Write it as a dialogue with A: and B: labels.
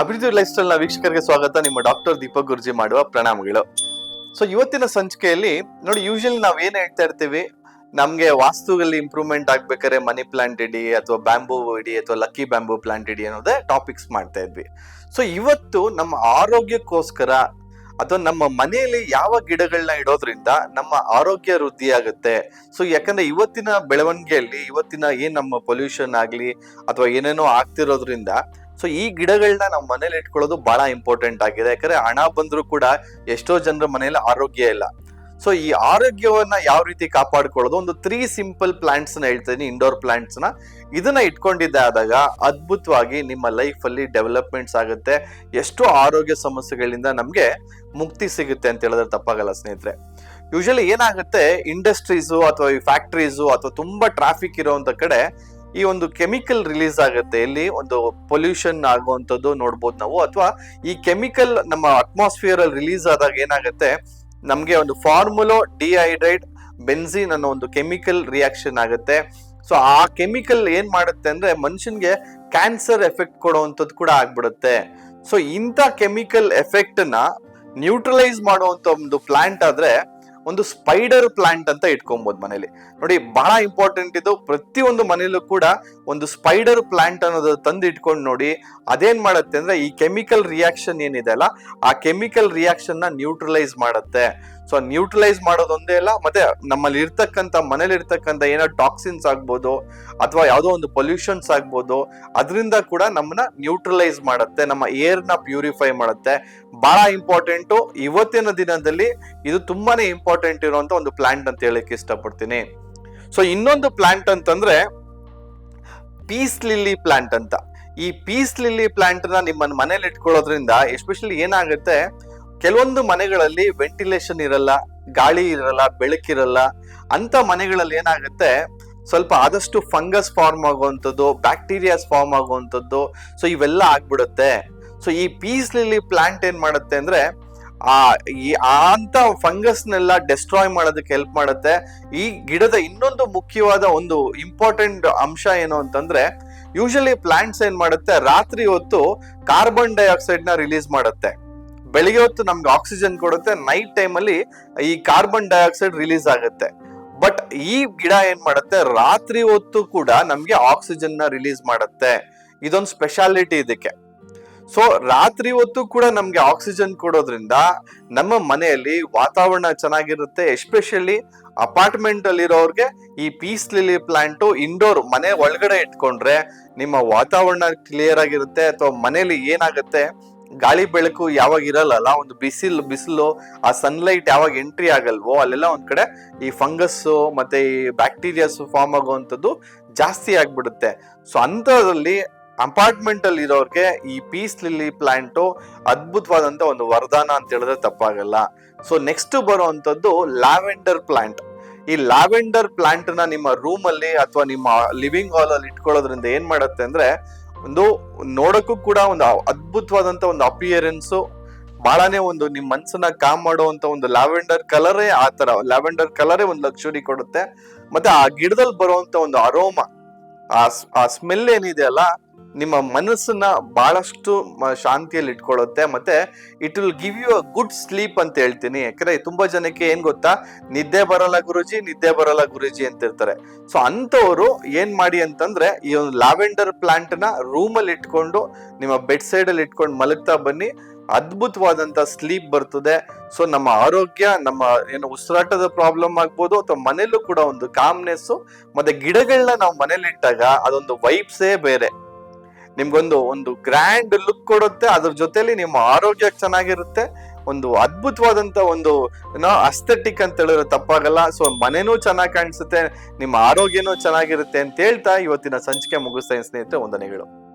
A: ಅಭಿವೃದ್ಧಿ ಲೈಫ್ ಸ್ಟೈಲ್ನ ವೀಕ್ಷಕರಿಗೆ ಸ್ವಾಗತ. ನಿಮ್ಮ ಡಾಕ್ಟರ್ ದೀಪಕ್ ಗುರ್ಜಿ ಮಾಡುವ ಪ್ರಣಾಮಗಳು. ಸೊ ಇವತ್ತಿನ ಸಂಚಿಕೆಯಲ್ಲಿ ನೋಡಿ ಯೂಶಲಿ ನಾವ್ ಏನ್ ಹೇಳ್ತಾ ಇರ್ತೀವಿ, ನಮ್ಗೆ ವಾಸ್ತುಗಳಲ್ಲಿ ಇಂಪ್ರೂವ್ಮೆಂಟ್ ಆಗ್ಬೇಕಾದ್ರೆ ಮನಿ ಪ್ಲಾಂಟ್ ಇಡಿ ಅಥವಾ ಬ್ಯಾಂಬೂ ಇಡಿ ಅಥವಾ ಲಕ್ಕಿ ಬ್ಯಾಂಬೂ ಪ್ಲಾಂಟ್ ಇಡಿ ಅನ್ನೋದೇ ಟಾಪಿಕ್ಸ್ ಮಾಡ್ತಾ ಇದ್ವಿ. ಸೊ ಇವತ್ತು ನಮ್ಮ ಆರೋಗ್ಯಕ್ಕೋಸ್ಕರ ಅಥವಾ ನಮ್ಮ ಮನೆಯಲ್ಲಿ ಯಾವ ಗಿಡಗಳನ್ನ ಇಡೋದ್ರಿಂದ ನಮ್ಮ ಆರೋಗ್ಯ ವೃದ್ಧಿ ಆಗುತ್ತೆ. ಸೊ ಯಾಕಂದ್ರೆ ಇವತ್ತಿನ ಬೆಳವಣಿಗೆಯಲ್ಲಿ, ಇವತ್ತಿನ ಏನ್ ನಮ್ಮ ಪೊಲ್ಯೂಷನ್ ಆಗ್ಲಿ ಅಥವಾ ಏನೇನೋ ಆಗ್ತಿರೋದ್ರಿಂದ ಸೊ ಈ ಗಿಡಗಳನ್ನ ನಾವು ಮನೇಲಿ ಇಟ್ಕೊಳ್ಳೋದು ಬಹಳ ಇಂಪಾರ್ಟೆಂಟ್ ಆಗಿದೆ. ಯಾಕಂದ್ರೆ ಹಣ ಬಂದರೂ ಕೂಡ ಎಷ್ಟೋ ಜನರ ಮನೆಯಲ್ಲಿ ಆರೋಗ್ಯ ಇಲ್ಲ. ಸೊ ಈ ಆರೋಗ್ಯವನ್ನ ಯಾವ ರೀತಿ ಕಾಪಾಡ್ಕೊಳ್ಳೋದು? ಒಂದು ತ್ರೀ ಸಿಂಪಲ್ ಪ್ಲಾಂಟ್ಸ್ನ ಹೇಳ್ತೀನಿ ಇಂಡೋರ್ ಪ್ಲಾಂಟ್ಸ್ನ. ಇದನ್ನ ಇಟ್ಕೊಂಡಿದ್ದೆ ಆದಾಗ ಅದ್ಭುತವಾಗಿ ನಿಮ್ಮ ಲೈಫ್ ಅಲ್ಲಿ ಡೆವಲಪ್ಮೆಂಟ್ಸ್ ಆಗುತ್ತೆ. ಎಷ್ಟೋ ಆರೋಗ್ಯ ಸಮಸ್ಯೆಗಳಿಂದ ನಮ್ಗೆ ಮುಕ್ತಿ ಸಿಗುತ್ತೆ ಅಂತ ಹೇಳಿದ್ರೆ ತಪ್ಪಾಗಲ್ಲ ಸ್ನೇಹಿತರೆ. ಯೂಶಲಿ ಏನಾಗುತ್ತೆ ಇಂಡಸ್ಟ್ರೀಸು ಅಥವಾ ಈ ಫ್ಯಾಕ್ಟ್ರೀಸು ಅಥವಾ ತುಂಬಾ ಟ್ರಾಫಿಕ್ ಇರುವಂತ ಕಡೆ ಈ ಒಂದು ಕೆಮಿಕಲ್ ರಿಲೀಸ್ ಆಗುತ್ತೆ, ಇಲ್ಲಿ ಒಂದು ಪೊಲ್ಯೂಷನ್ ಆಗುವಂಥದ್ದು ನೋಡ್ಬೋದು ನಾವು. ಅಥವಾ ಈ ಕೆಮಿಕಲ್ ನಮ್ಮ ಅಟ್ಮಾಸ್ಫಿಯರ್ ಅಲ್ಲಿ ರಿಲೀಸ್ ಆದಾಗ ಏನಾಗುತ್ತೆ, ನಮಗೆ ಒಂದು ಫಾರ್ಮುಲೋ ಡಿಹೈಡ್ರೈಡ್ ಬೆನ್ಸಿನ್ ಅನ್ನೋ ಒಂದು ಕೆಮಿಕಲ್ ರಿಯಾಕ್ಷನ್ ಆಗುತ್ತೆ. ಸೊ, ಆ ಕೆಮಿಕಲ್ ಏನ್ ಮಾಡುತ್ತೆ ಅಂದ್ರೆ, ಮನುಷ್ಯನ್ಗೆ ಕ್ಯಾನ್ಸರ್ ಎಫೆಕ್ಟ್ ಕೊಡುವಂಥದ್ದು ಕೂಡ ಆಗ್ಬಿಡುತ್ತೆ. ಸೊ, ಇಂಥ ಕೆಮಿಕಲ್ ಎಫೆಕ್ಟ್ನ ನ್ಯೂಟ್ರಲೈಸ್ ಮಾಡುವಂತ ಒಂದು ಪ್ಲಾಂಟ್ ಆದ್ರೆ ಒಂದು ಸ್ಪೈಡರ್ ಪ್ಲಾಂಟ್ ಅಂತ ಇಟ್ಕೊಬಹುದು ಮನೇಲಿ. ನೋಡಿ ಬಹಳ ಇಂಪಾರ್ಟೆಂಟ್ ಇದು. ಪ್ರತಿಯೊಂದು ಮನೇಲೂ ಕೂಡ ಒಂದು ಸ್ಪೈಡರ್ ಪ್ಲಾಂಟ್ ಅನ್ನೋದು ತಂದು ಇಟ್ಕೊಂಡು ನೋಡಿ ಅದೇನ್ ಮಾಡುತ್ತೆ ಅಂದ್ರೆ ಈ ಕೆಮಿಕಲ್ ರಿಯಾಕ್ಷನ್ ಏನಿದೆ ಅಲ್ಲ, ಆ ಕೆಮಿಕಲ್ ರಿಯಾಕ್ಷನ್ನ ನ್ಯೂಟ್ರಲೈಸ್ ಮಾಡುತ್ತೆ. ಸೊ ನ್ಯೂಟ್ರಲೈಸ್ ಮಾಡೋದೊಂದೇ ಅಲ್ಲ, ಮತ್ತೆ ನಮ್ಮಲ್ಲಿ ಇರ್ತಕ್ಕಂತ ಮನೇಲಿ ಇರ್ತಕ್ಕಂತ ಏನೋ ಟಾಕ್ಸಿನ್ಸ್ ಆಗ್ಬೋದು, ಅಥವಾ ಯಾವುದೋ ಒಂದು ಪೊಲ್ಯೂಷನ್ಸ್ ಆಗ್ಬೋದು, ಅದರಿಂದ ಕೂಡ ನಮ್ಮನ್ನ ನ್ಯೂಟ್ರಲೈಸ್ ಮಾಡುತ್ತೆ, ನಮ್ಮ ಏರ್ನ ಪ್ಯೂರಿಫೈ ಮಾಡುತ್ತೆ. ಬಹಳ ಇಂಪಾರ್ಟೆಂಟು ಇವತ್ತಿನ ದಿನದಲ್ಲಿ ಇದು ತುಂಬಾನೇ ಇಂಪಾರ್ಟೆಂಟ್ ಇರುವಂತ ಒಂದು ಪ್ಲಾಂಟ್ ಅಂತ ಹೇಳಕ್ ಇಷ್ಟಪಡ್ತೀನಿ. ಸೊ ಇನ್ನೊಂದು ಪ್ಲಾಂಟ್ ಅಂತಂದ್ರೆ ಪೀಸ್ ಲಿಲ್ಲಿ ಪ್ಲಾಂಟ್ ಅಂತ. ಈ ಪೀಸ್ ಲಿಲ್ಲಿ ಪ್ಲಾಂಟ್ನ ನಿಮ್ಮ ಮನೇಲಿ ಇಟ್ಕೊಳ್ಳೋದ್ರಿಂದ ಎಸ್ಪೆಷಲಿ ಏನಾಗುತ್ತೆ, ಕೆಲವೊಂದು ಮನೆಗಳಲ್ಲಿ ವೆಂಟಿಲೇಷನ್ ಇರಲ್ಲ, ಗಾಳಿ ಇರಲ್ಲ, ಬೆಳಕಿರಲ್ಲ, ಅಂತ ಮನೆಗಳಲ್ಲಿ ಏನಾಗುತ್ತೆ, ಸ್ವಲ್ಪ ಆದಷ್ಟು ಫಂಗಸ್ ಫಾರ್ಮ್ ಆಗುವಂಥದ್ದು, ಬ್ಯಾಕ್ಟೀರಿಯಾಸ್ ಫಾರ್ಮ್ ಆಗುವಂಥದ್ದು, ಸೊ ಇವೆಲ್ಲ ಆಗ್ಬಿಡುತ್ತೆ. ಸೊ ಈ ಪೀಸ್ ಲಿಲ್ಲಿ ಪ್ಲಾಂಟ್ ಏನ್ ಮಾಡುತ್ತೆ ಅಂದ್ರೆ ಆ, ಈ ಅಂತ ಫಂಗಸ್ನೆಲ್ಲ ಡೆಸ್ಟ್ರಾಯ್ ಮಾಡೋದಕ್ಕೆ ಹೆಲ್ಪ್ ಮಾಡುತ್ತೆ. ಈ ಗಿಡದ ಇನ್ನೊಂದು ಮುಖ್ಯವಾದ ಒಂದು ಇಂಪಾರ್ಟೆಂಟ್ ಅಂಶ ಏನು ಅಂತಂದ್ರೆ, ಯೂಶಲಿ ಪ್ಲಾಂಟ್ಸ್ ಏನ್ ಮಾಡುತ್ತೆ, ರಾತ್ರಿ ಹೊತ್ತು ಕಾರ್ಬನ್ ಡೈಆಕ್ಸೈಡ್ನ ರಿಲೀಸ್ ಮಾಡುತ್ತೆ. ಬೆಳಿಗ್ಗೆ ಹೊತ್ತು ನಮ್ಗೆ ಆಕ್ಸಿಜನ್ ಕೊಡುತ್ತೆ, ನೈಟ್ ಟೈಮ್ ಅಲ್ಲಿ ಈ ಕಾರ್ಬನ್ ಡೈಆಕ್ಸೈಡ್ ರಿಲೀಸ್ ಆಗುತ್ತೆ. ಬಟ್ ಈ ಗಿಡ ಏನ್ ಮಾಡುತ್ತೆ, ರಾತ್ರಿ ಹೊತ್ತು ಕೂಡ ನಮ್ಗೆ ಆಕ್ಸಿಜನ್ನ ರಿಲೀಸ್ ಮಾಡುತ್ತೆ. ಇದೊಂದು ಸ್ಪೆಷಾಲಿಟಿ ಇದಕ್ಕೆ. ಸೊ ರಾತ್ರಿ ಹೊತ್ತು ಕೂಡ ನಮ್ಗೆ ಆಕ್ಸಿಜನ್ ಕೊಡೋದ್ರಿಂದ ನಮ್ಮ ಮನೆಯಲ್ಲಿ ವಾತಾವರಣ ಚೆನ್ನಾಗಿರುತ್ತೆ. ಎಸ್ಪೆಷಲಿ ಅಪಾರ್ಟ್ಮೆಂಟ್ ಅಲ್ಲಿರೋರ್ಗೆ ಈ ಪೀಸ್ ಲಿಲಿ ಪ್ಲಾಂಟ್ ಇಂಡೋರ್ ಮನೆ ಒಳಗಡೆ ಇಟ್ಕೊಂಡ್ರೆ ನಿಮ್ಮ ವಾತಾವರಣ ಕ್ಲಿಯರ್ ಆಗಿರುತ್ತೆ ಅಥವಾ ಮನೇಲಿ ಏನಾಗುತ್ತೆ? ಗಾಳಿ ಬೆಳಕು ಯಾವಾಗ ಇರಲ್ಲ ಒಂದು ಬಿಸಿಲು ಬಿಸಿಲು, ಆ ಸನ್ಲೈಟ್ ಯಾವಾಗ ಎಂಟ್ರಿ ಆಗಲ್ವೋ, ಅಲ್ಲೆಲ್ಲ ಒಂದ್ ಕಡೆ ಈ ಫಂಗಸ್ ಮತ್ತೆ ಈ ಬ್ಯಾಕ್ಟೀರಿಯಾಸ್ ಫಾರ್ಮ್ ಆಗುವಂಥದ್ದು ಜಾಸ್ತಿ ಆಗ್ಬಿಡುತ್ತೆ. ಸೊ ಅಂಥದ್ರಲ್ಲಿ ಅಪಾರ್ಟ್ಮೆಂಟ್ ಅಲ್ಲಿ ಇರೋರ್ಗೆ ಈ ಪೀಸ್ ಲಿಲ್ಲಿ ಪ್ಲಾಂಟು ಅದ್ಭುತವಾದಂತ ಒಂದು ವರದಾನ ಅಂತ ಹೇಳಿದ್ರೆ ತಪ್ಪಾಗಲ್ಲ. ಸೊ ನೆಕ್ಸ್ಟ್ ಬರುವಂತದ್ದು ಲ್ಯಾವೆಂಡರ್ ಪ್ಲಾಂಟ್. ಈ ಲ್ಯಾವೆಂಡರ್ ಪ್ಲಾಂಟ್ನ ನಿಮ್ಮ ರೂಮ್ ಅಲ್ಲಿ ಅಥವಾ ನಿಮ್ಮ ಲಿವಿಂಗ್ ಹಾಲ್ ಅಲ್ಲಿ ಇಟ್ಕೊಳ್ಳೋದ್ರಿಂದ ಏನ್ ಮಾಡುತ್ತೆ ಅಂದ್ರೆ ಒಂದು ನೋಡಕ್ಕೂ ಕೂಡ ಒಂದು ಅದ್ಭುತವಾದಂತ ಒಂದು ಅಪಿಯರೆನ್ಸ್ ಬಹಳನೇ ಒಂದು ನಿಮ್ ಮನ್ಸನ್ನ ಕಾಮ್ ಮಾಡುವಂತ ಒಂದು ಲ್ಯಾವೆಂಡರ್ ಕಲರೇ ಆ ತರ ಲ್ಯಾವೆಂಡರ್ ಕಲರೇ ಒಂದು ಲಕ್ಷುರಿ ಕೊಡುತ್ತೆ. ಮತ್ತೆ ಆ ಗಿಡದಲ್ಲಿ ಬರುವಂತ ಒಂದು ಅರೋಮ ಆ ಸ್ಮೆಲ್ ಏನಿದೆ ಅಲ್ಲ ನಿಮ್ಮ ಮನಸ್ಸನ್ನ ಬಹಳಷ್ಟು ಶಾಂತಿಯಲ್ಲಿ ಇಟ್ಕೊಳ್ಳುತ್ತೆ. ಮತ್ತೆ it will give you a good sleep ಅಂತ ಹೇಳ್ತೀನಿ. ಯಾಕಂದ್ರೆ ತುಂಬಾ ಜನಕ್ಕೆ ಏನ್ ಗೊತ್ತಾ? ನಿದ್ದೆ ಬರಲ್ಲ ಗುರುಜಿ, ನಿದ್ದೆ ಬರಲ್ಲ ಗುರುಜಿ ಅಂತ ಇರ್ತಾರೆ ಸೊ ಅಂತವರು ಏನ್ ಮಾಡಿ ಅಂತಂದ್ರೆ ಈ ಒಂದು ಲ್ಯಾವೆಂಡರ್ ಪ್ಲಾಂಟ್ನ ರೂಮ್ ಅಲ್ಲಿ ಇಟ್ಕೊಂಡು, ನಿಮ್ಮ ಬೆಡ್ ಸೈಡ್ ಅಲ್ಲಿ ಇಟ್ಕೊಂಡು ಮಲಗ್ತಾ ಬನ್ನಿ. ಅದ್ಭುತವಾದಂತ ಸ್ಲೀಪ್ ಬರ್ತದೆ. ಸೊ ನಮ್ಮ ಆರೋಗ್ಯ, ನಮ್ಮ ಏನು ಉಸಿರಾಟದ ಪ್ರಾಬ್ಲಮ್ ಆಗ್ಬೋದು, ಅಥವಾ ಮನೇಲೂ ಕೂಡ ಒಂದು ಕಾಮ್ನೆಸ್ ಮತ್ತೆ ಗಿಡಗಳನ್ನ ನಾವು ಮನೇಲಿ ಇಟ್ಟಾಗ ಅದೊಂದು ವೈಬ್ಸೇ ಬೇರೆ. ನಿಮ್ಗೊಂದು ಒಂದು ಗ್ರ್ಯಾಂಡ್ ಲುಕ್ ಕೊಡುತ್ತೆ. ಅದ್ರ ಜೊತೆಲಿ ನಿಮ್ಮ ಆರೋಗ್ಯ ಚೆನ್ನಾಗಿರುತ್ತೆ. ಒಂದು ಅದ್ಭುತವಾದಂತ ಒಂದು ಏನೋ ಅಸ್ಥೆಟಿಕ್ ಅಂತ ಹೇಳಿದ್ರೆ ತಪ್ಪಾಗಲ್ಲ. ಸೊ ಮನೆನೂ ಚೆನ್ನಾಗಿ ಕಾಣಿಸುತ್ತೆ. ನಿಮ್ಮ ಆರೋಗ್ಯನೂ ಚೆನ್ನಾಗಿರುತ್ತೆ ಅಂತ ಹೇಳ್ತಾ ಇವತ್ತಿನ ಸಂಚಿಕೆ ಮುಗಿಸ್ತಾ ಸ್ನೇಹಿತರೆ. ವಂದನೆಗಳು.